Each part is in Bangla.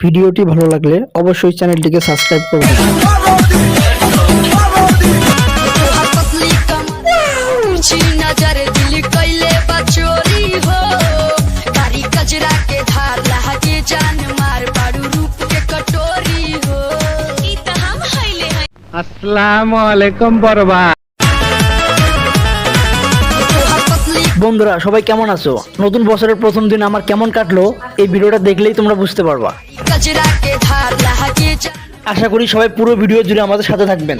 ভিডিওটি ভালো লাগলে অবশ্যই চ্যানেলটিকে সাবস্ক্রাইব করবেন। আসসালামু আলাইকুম বরবা বন্ধুরা সবাই কেমন আছো? নতুন বছরের প্রথম দিন আমার কেমন কাটলো এই ভিডিওটা দেখলেই তোমরা বুঝতে পারবা। আশা করি সবাই পুরো ভিডিও জুড়ে আমাদের সাথে থাকবেন।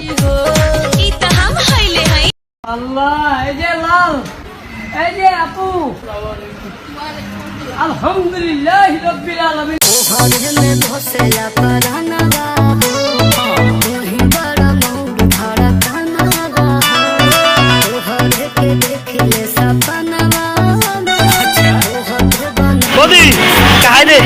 আলহামদুলিল্লাহ मोदी दे दे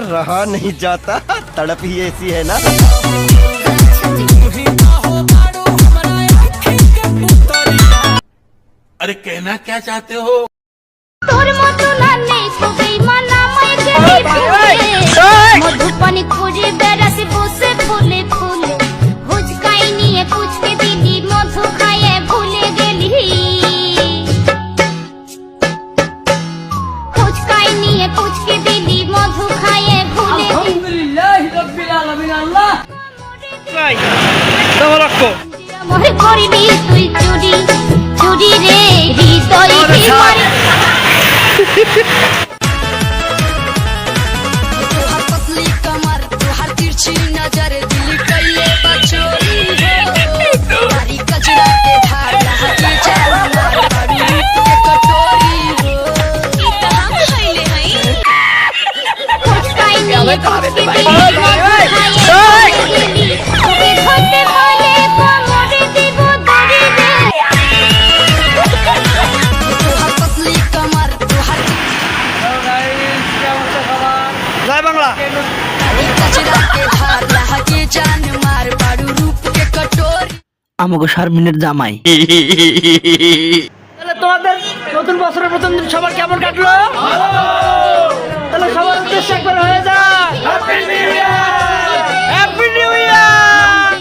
रहा नहीं जाता। तड़प ही ऐसी है ना। अरे कहना क्या चाहते हो? মধুপানি খুঁজে বেড়াতে বসে ফুলে ফুলে। হুচকাই নিয়ে পুচকে দিদি মধু খাইয়ে ভুলে গেলি। হুচকাই নিয়ে পুচকে দিদি মধু খাইয়ে ভুলে আলহামদুলিল্লাহ রাব্বিল তুই চুরি চুরি রে হৃদয় কি तोहर तिरछी नजर दिल कैले बचोरी हो कारी कजरा के धार लहके जान मार बाड़ू रूप के कटोरी हो ई त हम हइले हैं ফুচকাই নিয়ে কুচকে দিলি মধু খাইয়ে ভুলে গেলি তোকে ধরতে পারলে কোমরে দিব দড়ি রে तोहर पतली कमर तोहर জয় বাংলা আমাকে শারমিনের জামাই। তাহলে তোমাদের নতুন বছরের প্রথম দিন সবার কেমন কাটলো? তাহলে সবার উদ্দেশ্যে একবার